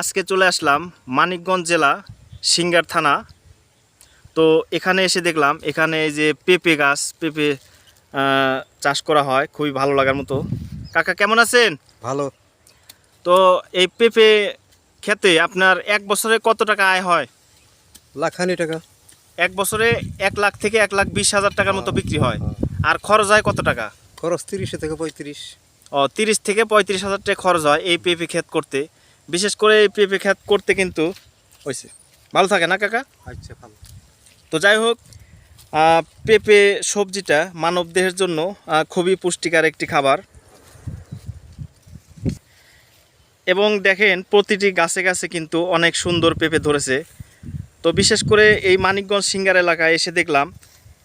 আজকে চলে আসলাম মানিকগঞ্জ জেলা সিঙ্গার থানা। তো এখানে এসে দেখলাম এখানে এই যে পেঁপে গাছ পেঁপে চাষ করা হয় খুবই ভালো লাগার মতো। কাকা কেমন আছেন? ভালো। তো এই পেঁপে খেতে আপনার এক বছরে কত টাকা আয় হয়? লাখানি টাকা। এক বছরে এক লাখ থেকে এক লাখ বিশ হাজার টাকার মতো বিক্রি হয়। আর খরচ হয় কত টাকা? খরচ তিরিশে থেকে পঁয়ত্রিশ। ও তিরিশ থেকে পঁয়ত্রিশ হাজার টাকা খরচ হয় এই পেঁপে ক্ষেত করতে। বিশেষ করে এই পেঁপে ক্ষেত করতে কিন্তু হয়েছে ভালো থাকে না কাকা? আচ্ছা ভালো। তো যাই হোক পেঁপে সবজিটা মানব দেহের জন্য খুবই পুষ্টিকর একটি খাবার। এবং দেখেন প্রতিটি গাছে গাছে কিন্তু অনেক সুন্দর পেঁপে ধরেছে। তো বিশেষ করে এই মানিকগঞ্জ সিঙ্গার এলাকায় এসে দেখলাম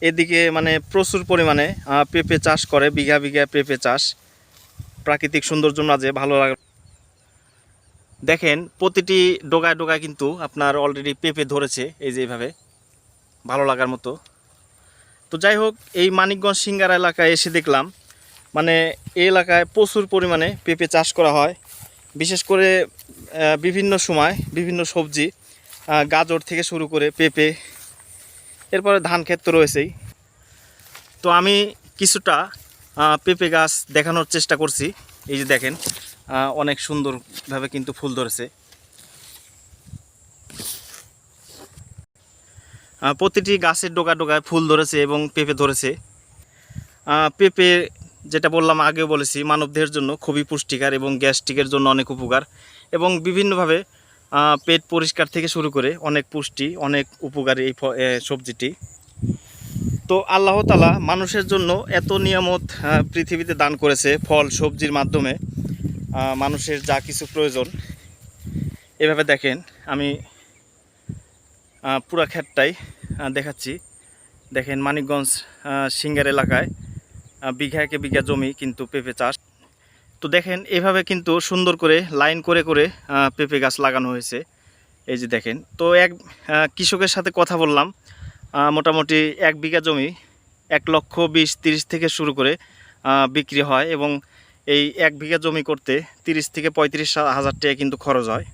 এদিকে মানে প্রচুর পরিমাণে পেঁপে চাষ করে বিঘা বিঘা পেঁপে চাষ। প্রাকৃতিক সৌন্দর্য মাঝে ভালো লাগে দেখেন, প্রতিটি ডোগায় ডোগায় কিন্তু আপনার অলরেডি পেঁপে ধরেছে, এই যে এইভাবে, ভালো লাগার মতো। তো যাই হোক, এই মানিকগঞ্জ সিঙ্গারা এলাকায় এসে দেখলাম মানে এই এলাকায় প্রচুর পরিমাণে পেঁপে চাষ করা হয়। বিশেষ করে বিভিন্ন সময় বিভিন্ন সবজি গাজর থেকে শুরু করে পেঁপে, এরপরে ধান ক্ষেত রয়েছেই। তো আমি কিছুটা পেঁপে গাছ দেখানোর চেষ্টা করছি। এই যে দেখেন অনেক সুন্দরভাবে কিন্তু ফুল ধরেছে। প্রতিটি গাছের ডোকা ডোকায় ফুল ধরেছে এবং পেঁপে ধরেছে। পেঁপে যেটা বললাম আগেও বলেছি, মানবদেহের জন্য খুবই পুষ্টিকর এবং গ্যাস্ট্রিকের জন্য অনেক উপকার এবং বিভিন্নভাবে পেট পরিষ্কার থেকে শুরু করে অনেক পুষ্টি, অনেক উপকারী এই সবজিটি। তো আল্লাহ তালা মানুষের জন্য এত নিয়ামত পৃথিবীতে দান করেছে ফল, সবজির মাধ্যমে। মানুষের যা কিছু প্রয়োজন এভাবে দেখেন আমি পুরা ক্ষেতটাই দেখাচ্ছি। দেখেন মানিকগঞ্জ সিঙ্গার এলাকায় আহ, বিঘাকে বিঘা জমি কিন্তু পেঁপে চাষ। তো দেখেন এভাবে কিন্তু সুন্দর করে লাইন করে করে পেঁপে গাছ লাগানো হয়েছে। এই যে দেখেন তো এক কৃষকের সাথে কথা বললাম। মোটামুটি এক বিঘা জমি এক লক্ষ বিশ তিরিশ থেকে শুরু করে বিক্রি হয় এবং এই এক বিঘা জমি করতে তিরিশ থেকে পঁয়ত্রিশ হাজার টাকা কিন্তু খরচ হয়।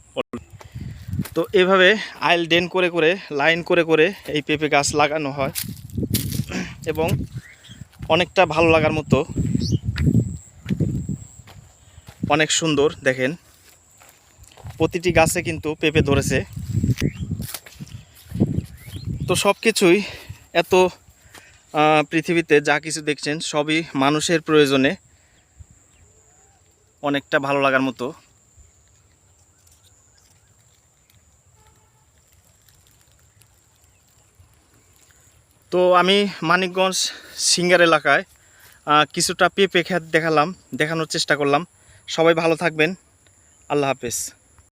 তো এভাবে আইল ডেন করে করে, লাইন করে করে এই পেঁপে গাছ লাগানো হয়। এবং অনেকটা ভালো লাগার মতো অনেক সুন্দর, দেখেন। প্রতিটি গাছে কিন্তু পেঁপে ধরেছে। তো সব কিছুই এত পৃথিবীতে যা কিছু দেখছেন সবই মানুষের প্রয়োজনে অনেকটা ভালো লাগার মতো। তো আমি মানিকগঞ্জ সিঙ্গার এলাকায় কিছুটা পেঁপে খেত দেখালাম, দেখানোর চেষ্টা করলাম। সবাই ভালো থাকবেন। আল্লাহ হাফেজ।